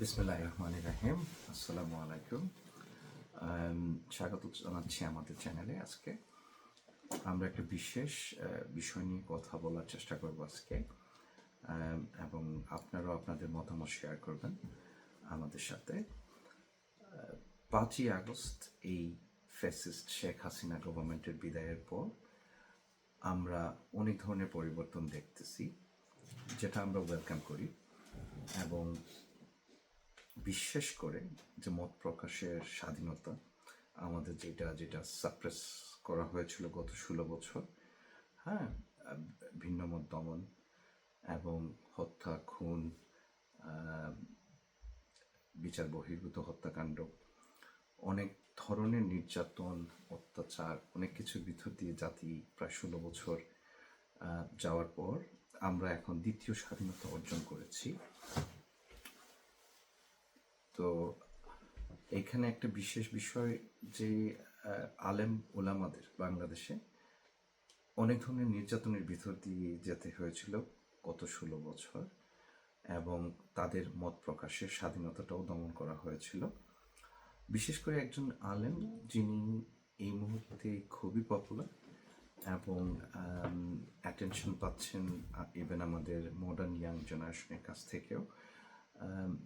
বিসমিল্লাহ রহমান রাহিম। আসসালামু আলাইকুম স্বাগত জানাচ্ছি আমাদের চ্যানেলে আজকে। আমরা একটা বিশেষ বিষয় নিয়ে কথা বলার চেষ্টা করব আজকে। এবং আপনারাও আপনাদের মতামত শেয়ার করবেন আমাদের সাথে। পাঁচই আগস্ট এই ফ্যাসিস্ট শেখ হাসিনা গভর্নমেন্টের বিদায়ের পর আমরা অনেক ধরনের পরিবর্তন দেখতেছি, যেটা আমরা ওয়েলকাম করি। এবং বিশেষ করে যে মত প্রকাশের স্বাধীনতা আমাদের যেটা যেটা সাপ্রেস করা হয়েছিল গত ষোলো বছর হ্যাঁ ভিন্ন মত দমন এবং হত্যা, খুন বিচার বহির্ভূত হত্যাকাণ্ড, অনেক ধরনের নির্যাতন, অত্যাচার, অনেক কিছুর ভিতর দিয়ে জাতি প্রায় ষোলো বছর যাওয়ার পর আমরা এখন দ্বিতীয় স্বাধীনতা অর্জন করেছি। তো এখানে একটা বিশেষ বিষয় যে আলেম ওলামাদের বাংলাদেশে অনেক ধরনের নির্যাতনের ভিতর দিয়ে যেতে হয়েছিল গত ষোলো বছর এবং তাদের মত প্রকাশের স্বাধীনতাটাও দমন করা হয়েছিল। বিশেষ করে একজন আলেম যিনি এই মুহূর্তে খুবই পপুলার এবং অ্যাটেনশন পাচ্ছেন ইভেন আমাদের মডার্ন ইয়াং জেনারেশনের কাছ থেকেও।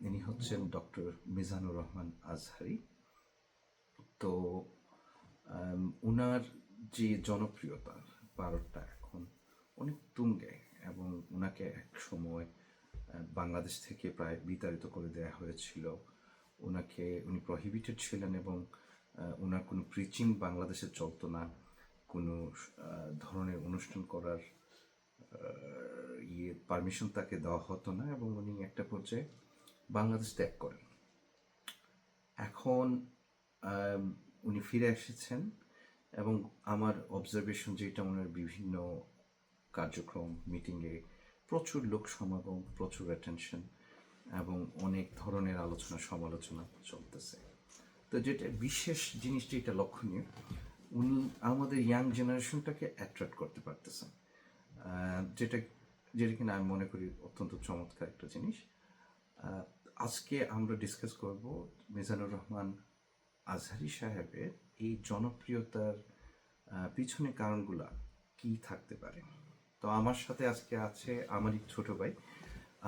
ইনি হচ্ছেন ডক্টর মিজানুর রহমান আজহারি। তো উনার যে জনপ্রিয়তা ভারতটা এখন অনেক তুঙ্গে এবং উনাকে এক সময় বাংলাদেশ থেকে প্রায় বিতাড়িত করে দেওয়া হয়েছিল। ওনাকে উনি প্রহিবিটেড ছিলেন এবং ওনার কোনো প্রিচিং বাংলাদেশে চলতো না। কোনো ধরনের অনুষ্ঠান করার ইয়ে পারমিশন তাকে দেওয়া হতো না এবং উনি একটা পর্যায়ে বাংলাদেশ ত্যাগ করেন। এখন উনি ফিরে এসেছেন এবং আমার অবজারভেশন যেটা, ওনার বিভিন্ন কার্যক্রম মিটিংয়ে প্রচুর লোক সমাগম, প্রচুর অ্যাটেনশন এবং অনেক ধরনের আলোচনা, সমালোচনা চলতেছে। তো যেটা বিশেষ জিনিসটা এটা লক্ষণীয়, উনি আমাদের ইয়াং জেনারেশনটাকে অ্যাট্রাক্ট করতে পারতেছেন। যেটা যেটা কিনা আমি মনে করি অত্যন্ত চমৎকার একটা জিনিস। আজকে আমরা ডিসকাস করব মিজানুর রহমান আজহারি সাহেবের এই জনপ্রিয়তার পিছনে কারণগুলা কি থাকতে পারে। তো আমার সাথে আজকে আছে আমারই ছোট ভাই,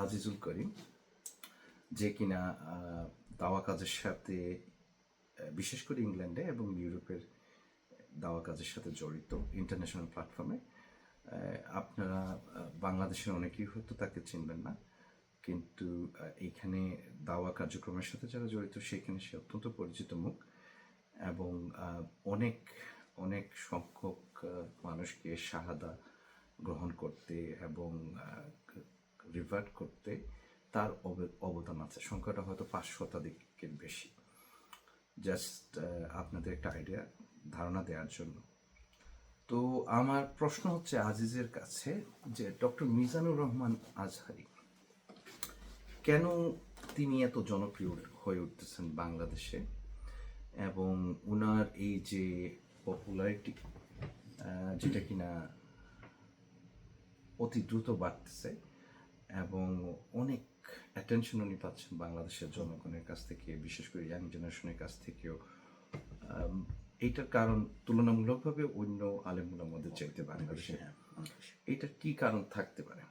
আজিজুল করিম, যে কিনা দাওয়া কাজের সাথে বিশেষ করে ইংল্যান্ডে এবং ইউরোপের দাওয়া কাজের সাথে জড়িত ইন্টারন্যাশনাল প্ল্যাটফর্মে আপনারা বাংলাদেশের অনেকেই হয়তো তাকে চিনবেন না, কিন্তু এইখানে দাওয়া কার্যক্রমের সাথে যারা জড়িত, সেখানে সে অত্যন্ত পরিচিত মুখ এবং অনেক অনেক সংখ্যক মানুষকে শাহাদা গ্রহণ করতে এবং রিভার্ট করতে তার অব- অবদান আছে। সংখ্যাটা হয়তো পাঁচ শতাধিকের বেশি। জাস্ট আপনাদের একটা আইডিয়া ধারণা দেওয়ার জন্য। তো আমার প্রশ্ন হচ্ছে আজিজের কাছে যে ডক্টর মিজানুর রহমান আজহারি, কেন তিনি এত জনপ্রিয় হয়ে উঠতেছেন বাংলাদেশে এবং উনার এই যে পপুলারিটি যেটা কিনা অতি দ্রুত বাড়তেছে এবং অনেক অ্যাটেনশন উনি পাচ্ছেন বাংলাদেশের জনগণের কাছ থেকে, বিশেষ করে ইয়াং জেনারেশনের কাছ থেকেও এইটার কারণ তুলনামূলকভাবে অন্য আলেমগুলোর মধ্যে চাইতে বাংলাদেশে হ্যাঁ, এইটার কি কারণ থাকতে পারে?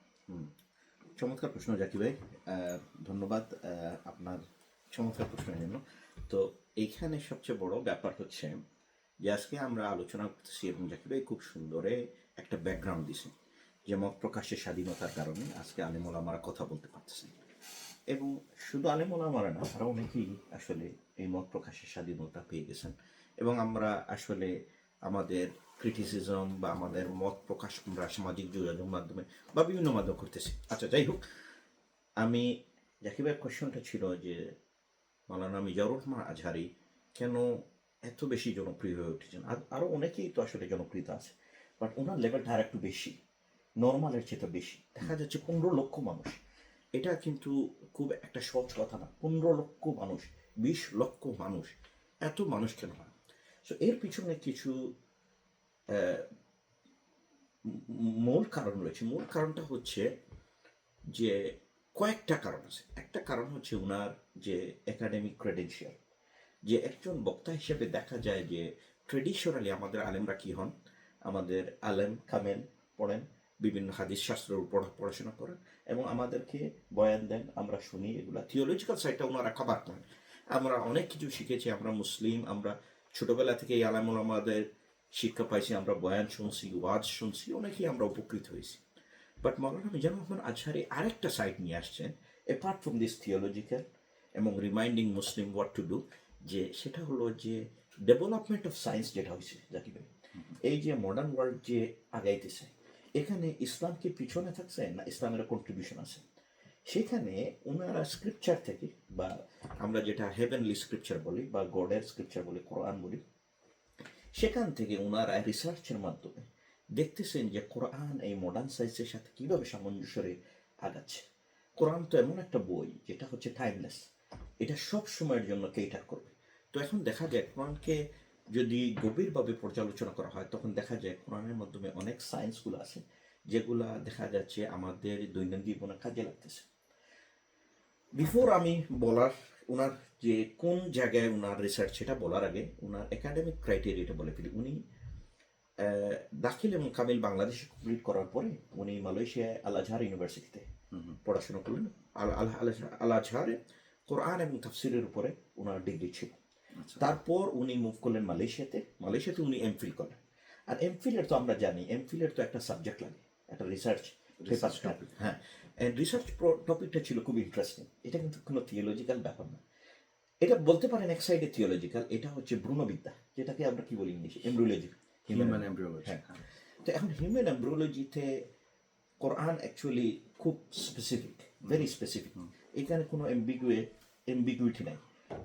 চমৎকার প্রশ্ন জাকি ভাই। ধন্যবাদ আপনার চমৎকার প্রশ্নের জন্য। তো এইখানে সবচেয়ে বড় ব্যাপার হচ্ছে যে আজকে আমরা আলোচনা করতেছি এবং জাকি ভাই খুব সুন্দরে একটা ব্যাকগ্রাউন্ড দিছে যে মত প্রকাশের স্বাধীনতার কারণে আজকে আলেমুল আমরা কথা বলতে পারতেছেন এবং শুধু আলেমুল আমারা না তারা অনেকেই আসলে এই মত প্রকাশের স্বাধীনতা পেয়ে গেছেন। এবং আমরা আসলে আমাদের ক্রিটিসিজম বা আমাদের মত প্রকাশ আমরা সামাজিক যোগাযোগ মাধ্যমে বা বিভিন্ন মাধ্যমে করতেছি। আচ্ছা যাই হোক, আমি জাকিবের কোয়েশনটা ছিল যে মালানা মিজাউর রহমান আজহারি কেন এত বেশি জনপ্রিয় হয়ে উঠেছেন? আর আরও অনেকেই তো আসলে জনপ্রিয়তা আছে বাট ওনার লেভেলটা আর একটু বেশি নর্মালের চেয়ে বেশি। দেখা যাচ্ছে পনেরো লক্ষ মানুষ। এটা কিন্তু খুব একটা সহজ কথা না। পনেরো লক্ষ মানুষ, বিশ লক্ষ মানুষ, এত মানুষ কেন হয়? সো এর পিছনে কিছু মূল কারণ রয়েছে। মূল কারণটা হচ্ছে যে, কয়েকটা কারণ আছে। একটা কারণ হচ্ছে ওনার যে একাডেমিক ক্রেডেন্সিয়াল যে একজন বক্তা হিসেবে দেখা যায় যে ট্রেডিশনালি আমাদের আলেমরা কি হন? আমাদের আলেম কামেন পড়েন, বিভিন্ন হাদিস শাস্ত্রের উপর পড়াশোনা করেন এবং আমাদেরকে বয়ান দেন, আমরা শুনি এগুলা। থিওলজিক্যাল সাইডটা ওনারা খাবার করেন। আমরা অনেক কিছু শিখেছি, আমরা মুসলিম, আমরা ছোটবেলা থেকে এই আলামুল আমাদের শিক্ষা পাইছি আমরা বয়ান শুনছি ওয়াজ শুনছি অনেকেই আমরা উপকৃত হয়েছি। বাট মৌলানা মিজানুর রহমান আজহারি আরেকটা সাইড নিয়ে আসছেন অ্যাপার্ট ফ্রম দিস থিওলজিক্যাল এবং reminding Muslim what to do যে সেটা হলো যে ডেভেলপমেন্ট অফ সায়েন্স যেটা হয়েছে ভাই। এই যে মডার্ন ওয়ার্ল্ড যে আগাইতেছে এখানে ইসলাম কি পিছনে থাকছে না ইসলামের কন্ট্রিবিউশন আছে? সেখানে ওনারা স্ক্রিপচার থেকে বা আমরা যেটা হেভেনলি স্ক্রিপচার বলি বা গডের স্ক্রিপচার বলি কোরআন বলি, সেখান থেকে ওনারা রিসার্চের মাধ্যমে দেখতেছেন যে কোরআন এই মডার্ন সায়েন্সের সাথে কীভাবে সামঞ্জস্যরে আগাচ্ছে। কোরআন তো এমন একটা বই যেটা হচ্ছে টাইমলেস এটা সব সময়ের জন্য কেটার করবে। তো এখন দেখা যায় কোরআনকে যদি গভীরভাবে পর্যালোচনা করা হয়, তখন দেখা যায় কোরআনের মাধ্যমে অনেক সায়েন্সগুলো আছে, যেগুলা দেখা যাচ্ছে আমাদের দৈনন্দিন জীবনে কাজে লাগতেছে। বিফোর আমি বলার ওনার যে কোন জায়গায় ওনার রিসার্চ সেটা বলার আগে ওনার একাডেমিক ক্রাইটেরিয়াটা বলে ফেলি। উনি দাখিল এবং কামিল বাংলাদেশে কমপ্লিট করার পরে উনি মালয়েশিয়ায় আল আজহার ইউনিভার্সিটিতে পড়াশোনা করলেন। আল আজহারে কোরআন এবং তাফসিরের উপরে ওনার ডিগ্রি ছিল। আচ্ছা। তারপর উনি মুভ করলেন মালয়েশিয়াতে। মালয়েশিয়াতে উনি এমফিল করলেন। আর এমফিলের তো আমরা জানি এমফিলের তো একটা সাবজেক্ট লাগে একটা রিসার্চ. হ্যাঁ। রিসার্চ টপিকটা ছিল খুব ইন্টারেস্টিং এটা কিন্তু কোনো থিওলজিক্যাল ব্যাপার না। এটা বলতে পারেন এক সাইডে থিওলজিক্যাল এটা হচ্ছে ভ্রূণবিদ্যা যেটাকে আমরা কি বলি ইংলিশে? এমব্রিওলজি হিউম্যান এমব্রিওলজি হ্যাঁ। তো এখন হিউম্যান এমব্রিওলজিতে কোরআন অ্যাকচুয়ালি খুব স্পেসিফিক ভেরি স্পেসিফিক এখানে কোনো এমবিগুয়ে এমবিগুইটি নাই।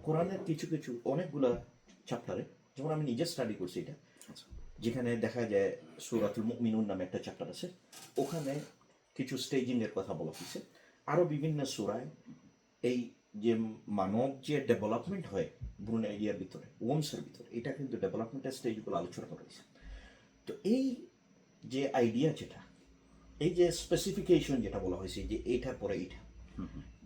কোরআনের কিছু কিছু অনেকগুলা চ্যাপ্টারে যেমন আমি নিজে স্টাডি করছি এটা আচ্ছা। যেখানে দেখা যায় সুরাতুল মুমিনুন নামে একটা চ্যাপ্টার আছে। ওখানে কিছু স্টেজিংয়ের কথা বলা হয়েছে। আরও বিভিন্ন সুরায় এই যে মানব যে ডেভেলপমেন্ট হয় ভ্রূণ এরিয়ার ভিতরে ওমসের ভিতরে এটা কিন্তু ডেভেলপমেন্টের স্টেজগুলো আলোচনা করা হয়েছে। তো এই যে আইডিয়া যেটা এই যে স্পেসিফিকেশন যেটা বলা হয়েছে যে এইটার পরে এইটা।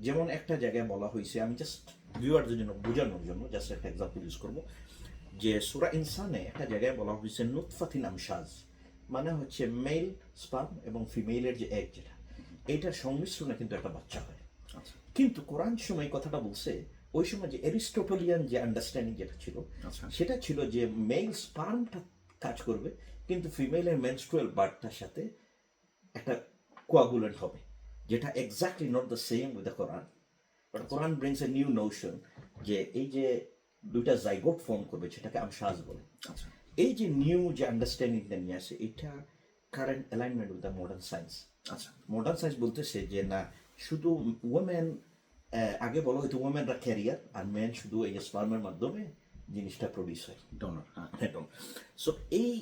যেমন একটা জায়গায় বলা হয়েছে আমি জাস্ট ভিউয়ারদের জন্য বোঝানোর জন্য জাস্ট একটা এক্সাম্পল ইউজ করব। যে সুরা ইনসানে একটা জায়গায় বলা হয়েছে নুৎফাতিন আমসাজ। মানে হচ্ছে মেল স্পার্ম এবং ফিমেলের যে এগ যেটা এইটার সংমিশ্রণে কিন্তু একটা বাচ্চা হয়। আচ্ছা। কিন্তু কোরআন সময় কথাটা বলছে ওই সময় যে এরিস্টোটলিয়ান যে আন্ডারস্ট্যান্ডিং যেটা ছিল আচ্ছা। সেটা ছিল যে মেল স্পার্মটা কাজ করবে কিন্তু ফিমেলের মেনস্ট্রুয়াল বার্ডটার সাথে একটা কোয়াগুলেন্ট হবে যেটা exactly not the same with the Quran but Quran brings a new notion যে এই যে দুইটা জাইগোট ফর্ম করবে সেটাকে আমসাজ বলে। আচ্ছা। এই যে নিউ যে আন্ডারস্ট্যান্ডিংটা নিয়ে আসে এটা current alignment with the modern science আচ্ছা মডার্ন সায়েন্স বলতেছে যে না শুধু ওমেন আগে বলা হয়তো ওমেনরা ক্যারিয়ার আর মেন শুধু এই স্পার্মের মাধ্যমে জিনিসটা প্রডিউস হয় ডোনার হ্যাঁ একদম সো এই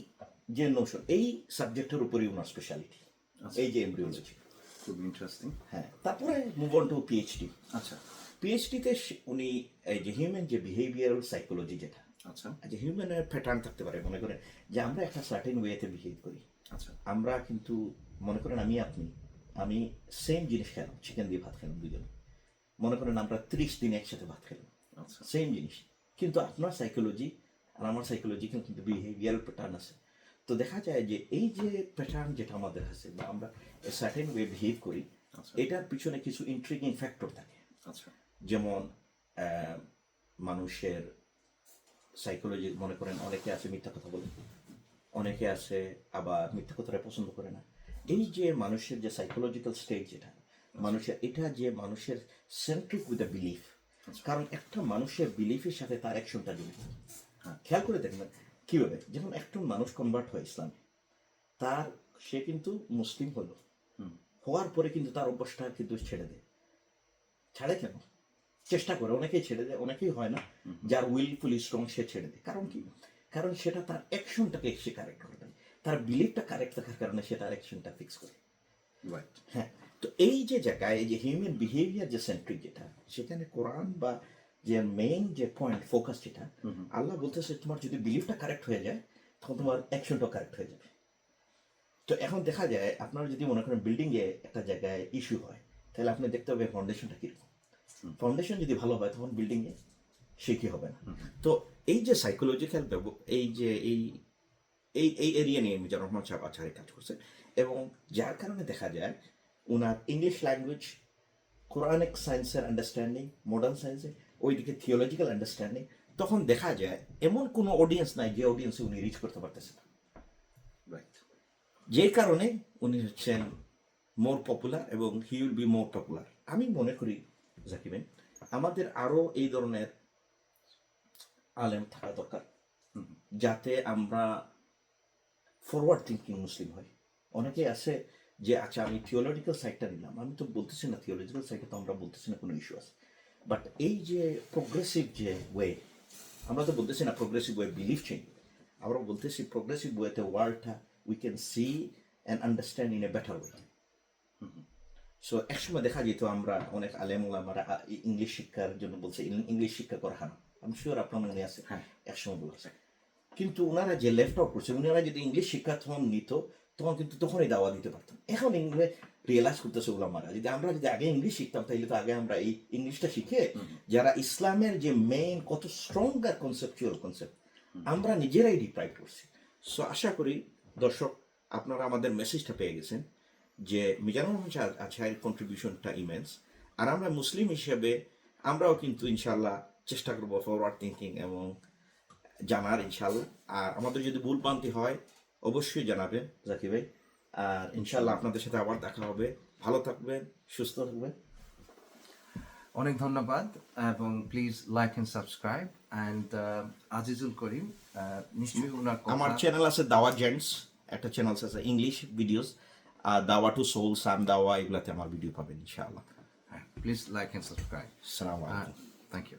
যে নোশন এই সাবজেক্টের উপরেই ওনার স্পেশালিটি আচ্ছা। এই যে এমব্রিওলজি খুব ইন্টারেস্টিং হ্যাঁ তারপরে মুভ অন টু পিএইচডি আচ্ছা। পিএইচডিতে উনি এই যে হিউম্যান যে বিহেভিয়ারাল সাইকোলজি যেটা আচ্ছা। যে হিউম্যানের প্যাটার্ন থাকতে পারে মনে করেন যে আমরা একটা সার্টেন ওয়েতে বিহেভ করি। আচ্ছা। আমরা কিন্তু মনে করেন আমি আপনি আমি সেম জিনিস খেলাম চিকেন দিয়ে ভাত খেলাম দুজন। মনে করেন আমরা ত্রিশ দিন একসাথে ভাত খেলাম। আচ্ছা। সেম জিনিস। কিন্তু আপনার সাইকোলজি আর আমার সাইকোলজি কিন্তু বিহেভিয়ারাল প্যাটার্ন আছে। তো দেখা যায় যে এই যে প্যাটার্ন যেটা আমাদের আছে বা আমরা সার্টেন ওয়ে বিহেভ করি আচ্ছা। এটার পিছনে কিছু ইন্ট্রিগিং ফ্যাক্টর থাকে। আচ্ছা। যেমন মানুষের সাইকোলজি মনে করেন অনেকে আছে মিথ্যা কথা বলে। অনেকে আছে আবার মিথ্যা কথাটা পছন্দ করে না। এই যে মানুষের যে সাইকোলজিক্যাল স্টেজ যেটা মানুষের এটা যে মানুষের সেন্ট্রিক উইথ দ্য বিলিফ কারণ একটা মানুষের বিলিফের সাথে তার অ্যাকশনটা জড়িত। হ্যাঁ। খেয়াল করে দেখবেন কীভাবে যেমন একজন মানুষ কনভার্ট হয় ইসলামে তার সে কিন্তু মুসলিম হলো। হুম। হওয়ার পরে কিন্তু তার অভ্যাসটা কিন্তু ছেড়ে দেয়। ছাড়ে কেন? চেষ্টা করে অনেকেই ছেড়ে দেয় অনেকেই হয় না যার উইলফুলি স্ট্রং সে ছেড়ে দেয়। কারণ কি? কারণ সেটা তার অ্যাকশনটাকে সে কারেক্ট করে দেয়। তার বিলিফটা কারেক্ট থাকার কারণে সে তার অ্যাকশনটা ফিক্স করে। হ্যাঁ তো এই যে জায়গায় এই যে হিউম্যান বিহেভিয়ার যে সেন্ট্রিক যেটা সেখানে কোরআন বা যে মেইন যে পয়েন্ট ফোকাস যেটা আল্লাহ বলতেছে তোমার যদি বিলিফটা কারেক্ট হয়ে যায় তখন তোমার অ্যাকশনটাও কারেক্ট হয়ে যাবে। তো এখন দেখা যায় আপনার যদি মনে করেন বিল্ডিং এ একটা জায়গায় ইস্যু হয় তাহলে আপনি দেখতে হবে ফাউন্ডেশনটা কীরকম। ফাউন্ডেশন যদি ভালো হয় তখন বিল্ডিংয়ে সে কি হবে না? তো এই যে সাইকোলজিক্যাল এই যে এই এই এই এরিয়া নিয়ে মিজানুর রহমান সাহেব আচারে কাজ করছে এবং যার কারণে দেখা যায় ওনার ইংলিশ ল্যাঙ্গুয়েজ কোরআনিক সায়েন্সের আন্ডারস্ট্যান্ডিং মডার্ন সায়েন্সের ওইদিকে থিওলজিক্যাল আন্ডারস্ট্যান্ডিং তখন দেখা যায় এমন কোনো অডিয়েন্স নাই যে অডিয়েন্সে উনি রিচ করতে পারতেছেন না। রাইট যে কারণে উনি হচ্ছেন মোর পপুলার এবং he will be more popular আমি মনে করি জাকিবেন আমাদের আরও এই ধরনের আলেম থাকা দরকার, যাতে আমরা ফরওয়ার্ড থিঙ্কিং মুসলিম হয় অনেকে আছে যে আচ্ছা আমি থিওলজিক্যাল সাইডটা নিলাম। আমি তো বলতেছি না থিওলজিক্যাল সাইডে তো আমরা বলতেছি না, কোনো ইস্যু আছে। বাট এই যে প্রোগ্রেসিভ যে ওয়ে আমরা তো বলতেছি না প্রোগ্রেসিভ ওয়ে বিলিভ চেঞ্জ আমরা বলতেছি প্রোগ্রেসিভ ওয়েতে ওয়ার্ল্ডটা we can see and understand in a better way so একসময় দেখা যেত আমরা অনেক আলেম ওলামারা আ- ইংলিশ শিক্ষার জন্য বলছে ইংলিশ শিক্ষা করা হারাম। আমি শিওর আপনার মনে আছে। হ্যাঁ। একসময় বলেছে কিন্তু ওনারা যে লেফট আউট করছে ওনারা যদি ইংলিশ শিক্ষা তখন নিত তখন কিন্তু তখনই দাওয়া দিতে পারতাম। এখন ইংলিশ রিয়েলাইজ করতেছে ওলামারা যদি আমরা যদি আগে ইংলিশ শিখতাম তাহলে তো আগে আমরা এই ইংলিশটা শিখে যারা ইসলামের যে মেইন কত স্ট্রঙ্গার কনসেপচুয়াল কনসেপ্ট আমরা নিজেরাই ডিপ্রাইভ করছি। সো আশা করি দর্শক আপনারা আমাদের মেসেজটা পেয়ে গেছেন। যে মিজানুর রহমান আজহারের কন্ট্রিবিউশনটা ইমেন্স আর আমরা মুসলিম হিসেবে আমরাও কিন্তু ইনশাল্লাহ চেষ্টা করব ফরওয়ার্ড থিঙ্কিং এবং জানার ইনশাল্লাহ আর আমাদের যদি ভুল প্রান্তি হয় অবশ্যই জানাবেন জাকি ভাই। আর ইনশাল্লাহ আপনাদের সাথে আবার দেখা হবে। ভালো থাকবেন সুস্থ থাকবেন। অনেক ধন্যবাদ এবং please like and subscribe and Azizul Karim নিশ্চয়ই ওনার আমার চ্যানেল আছে দাওয়া জেন্টস একটা চ্যানেল আছে ইংলিশ ভিডিওস দাওয়া টু সোল সাম দাওয়া এগুলাতে আমার ভিডিও পাবেন ইনশাআল্লাহ। হ্যাঁ। প্লিজ লাইক অ্যান্ড সাবস্ক্রাইব আলাইকুম। Thank you